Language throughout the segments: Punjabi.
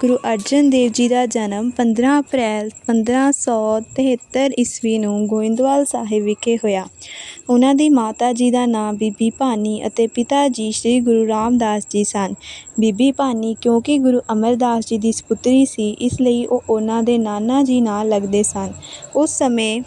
ਗੁਰੂ ਅਰਜਨ ਦੇਵ ਜੀ ਦਾ ਜਨਮ ਪੰਦਰਾਂ ਅਪ੍ਰੈਲ ਪੰਦਰਾਂ ਸੌ ਤਿਹੱਤਰ ਈਸਵੀ ਨੂੰ ਗੋਇੰਦਵਾਲ ਸਾਹਿਬ ਵਿਖੇ ਹੋਇਆ। ਉਹਨਾਂ ਦੀ ਮਾਤਾ ਜੀ ਦਾ ਨਾਂ ਬੀਬੀ ਭਾਨੀ ਅਤੇ ਪਿਤਾ ਜੀ ਸ੍ਰੀ ਗੁਰੂ ਰਾਮਦਾਸ ਜੀ ਸਨ। ਬੀਬੀ ਭਾਨੀ ਕਿਉਂਕਿ ਗੁਰੂ ਅਮਰਦਾਸ ਜੀ ਦੀ ਸਪੁੱਤਰੀ ਸੀ, ਇਸ ਲਈ ਉਹ ਉਹਨਾਂ ਦੇ ਨਾਨਾ ਜੀ ਨਾਲ ਲੱਗਦੇ ਸਨ। ਉਸ ਸਮੇਂ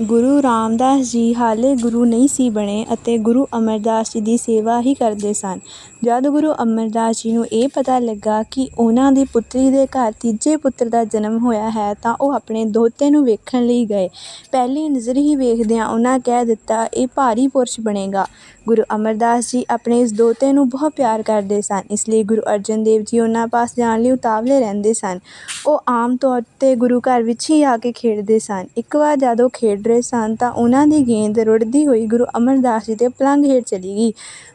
ਗੁਰੂ ਰਾਮਦਾਸ ਜੀ ਹਾਲੇ ਗੁਰੂ ਨਹੀਂ ਸੀ ਬਣੇ ਅਤੇ ਗੁਰੂ ਅਮਰਦਾਸ ਜੀ ਦੀ ਸੇਵਾ ਹੀ ਕਰਦੇ ਸਨ। ਜਦ ਗੁਰੂ ਅਮਰਦਾਸ ਜੀ ਨੂੰ ਇਹ ਪਤਾ ਲੱਗਾ ਕਿ ਉਹਨਾਂ ਦੀ ਪੁੱਤਰੀ ਦੇ ਘਰ ਤੀਜੇ ਪੁੱਤਰ ਦਾ ਜਨਮ ਹੋਇਆ ਹੈ, ਤਾਂ ਉਹ ਆਪਣੇ ਦੋਹਤੇ ਨੂੰ ਵੇਖਣ ਲਈ ਗਏ। ਪਹਿਲੀ ਨਜ਼ਰ ਹੀ ਵੇਖਦਿਆਂ ਉਹਨਾਂ ਕਹਿ ਦਿੱਤਾ, ਇਹ ਭਾਰੀ ਪੁਰਸ਼ ਬਣੇਗਾ। ਗੁਰੂ ਅਮਰਦਾਸ ਜੀ ਆਪਣੇ ਇਸ ਦੋਹਤੇ ਨੂੰ ਬਹੁਤ ਪਿਆਰ ਕਰਦੇ ਸਨ, ਇਸ ਲਈ ਗੁਰੂ ਅਰਜਨ ਦੇਵ ਜੀ ਉਹਨਾਂ ਪਾਸ ਜਾਣ ਲਈ ਉਤਾਵਲੇ ਰਹਿੰਦੇ ਸਨ। ਉਹ ਆਮ ਤੌਰ 'ਤੇ ਗੁਰੂ ਘਰ ਵਿੱਚ ਹੀ ਆ ਕੇ ਖੇਡਦੇ ਸਨ। ਇੱਕ ਵਾਰ ਜਦ ਉਹ ਖੇਡ ਰਹੇ ਸਨ ਤਾਂ ਉਹਨਾਂ ਦੀ ਗੇਂਦ ਰੁੜਦੀ ਹੋਈ ਗੁਰੂ ਅਮਰਦਾਸ ਜੀ ਦੇ ਪਲੰਘ ਹੇਠ ਚਲੀ ਗਈ।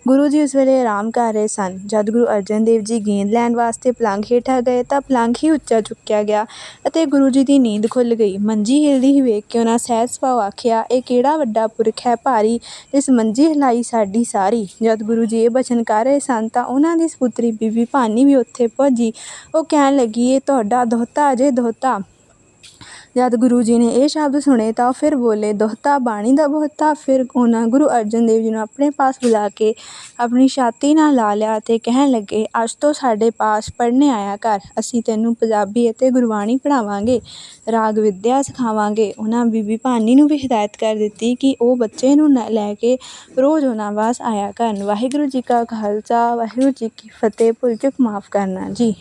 ਗੁਰੂ ਜੀ ਉਸ ਵੇਲੇ ਆਰਾਮ ਕਰ ਰਹੇ ਸਨ। ਜਦ ਗੁਰੂ ਅਰਜਨ ਦੇਵ ਜੀ ਗੇਂਦ ਲੈਣ ਵਾਸਤੇ ਪਲੰਘ ਹੇਠਾਂ ਗਏ ਤਾਂ ਪਲੰਘ ਹੀ ਉੱਚਾ ਚੁੱਕਿਆ ਗਿਆ ਅਤੇ ਗੁਰੂ ਜੀ ਦੀ ਨੀਂਦ ਖੁੱਲ੍ਹ ਗਈ। ਮੰਜੀ ਹਿਲਦੀ ਹੀ ਵੇਖ ਕੇ ਉਹਨਾਂ ਸਹਿਜ ਸੁਭਾਅ ਆਖਿਆ, ਇਹ ਕਿਹੜਾ ਵੱਡਾ ਪੁਰਖ ਹੈ ਭਾਰੀ, ਇਸ ਮੰਜੀ ਹਿਲਾਈ ਸਾਡੀ ਸਾਰੀ। ਜਦ ਗੁਰੂ ਜੀ ਇਹ ਬਚਨ ਕਰ ਰਹੇ ਸਨ ਤਾਂ ਉਹਨਾਂ ਦੀ ਸਪੁੱਤਰੀ ਬੀਬੀ ਭਾਨੀ ਵੀ ਉੱਥੇ ਪੁੱਜੀ ਉਹ ਕਹਿਣ ਲੱਗੀ, ਇਹ ਤੁਹਾਡਾ ਦੋਹਤਾ ਅਜੇ ਦੋਹਤਾ। ਜਦ ਗੁਰੂ ਜੀ ਨੇ ਇਹ ਸ਼ਬਦ ਸੁਣੇ ਤਾਂ ਉਹ ਫਿਰ ਬੋਲੇ, ਦੋਹਤਾ ਬਾਣੀ ਦਾ ਬਹੁਤਾ। ਫਿਰ ਉਹਨਾਂ ਗੁਰੂ ਅਰਜਨ ਦੇਵ ਜੀ ਨੂੰ ਆਪਣੇ ਪਾਸ ਬੁਲਾ ਕੇ ਆਪਣੀ ਛਾਤੀ ਨਾਲ ਲਾ ਲਿਆ ਅਤੇ ਕਹਿਣ ਲੱਗੇ, ਅੱਜ ਤੋਂ ਸਾਡੇ ਪਾਸ ਪੜ੍ਹਨੇ ਆਇਆ ਕਰ ਅਸੀਂ ਤੈਨੂੰ ਪੰਜਾਬੀ ਅਤੇ ਗੁਰਬਾਣੀ ਪੜ੍ਹਾਵਾਂਗੇ, ਰਾਗ ਵਿੱਦਿਆ ਸਿਖਾਵਾਂਗੇ। ਉਹਨਾਂ ਬੀਬੀ ਭਾਨੀ ਨੂੰ ਵੀ ਹਦਾਇਤ ਕਰ ਦਿੱਤੀ ਕਿ ਉਹ ਬੱਚੇ ਨੂੰ ਨ- ਲੈ ਕੇ ਰੋਜ਼ ਉਹਨਾਂ ਵਾਸ ਆਇਆ ਕਰਨ। ਵਾਹਿਗੁਰੂ ਜੀ ਕਾ ਖਾਲਸਾ, ਵਾਹਿਗੁਰੂ ਜੀ ਕੀ ਫਤਿਹ। ਭੁੱਲ ਚੁੱਕ ਮਾਫ ਕਰਨਾ। ਜੀ।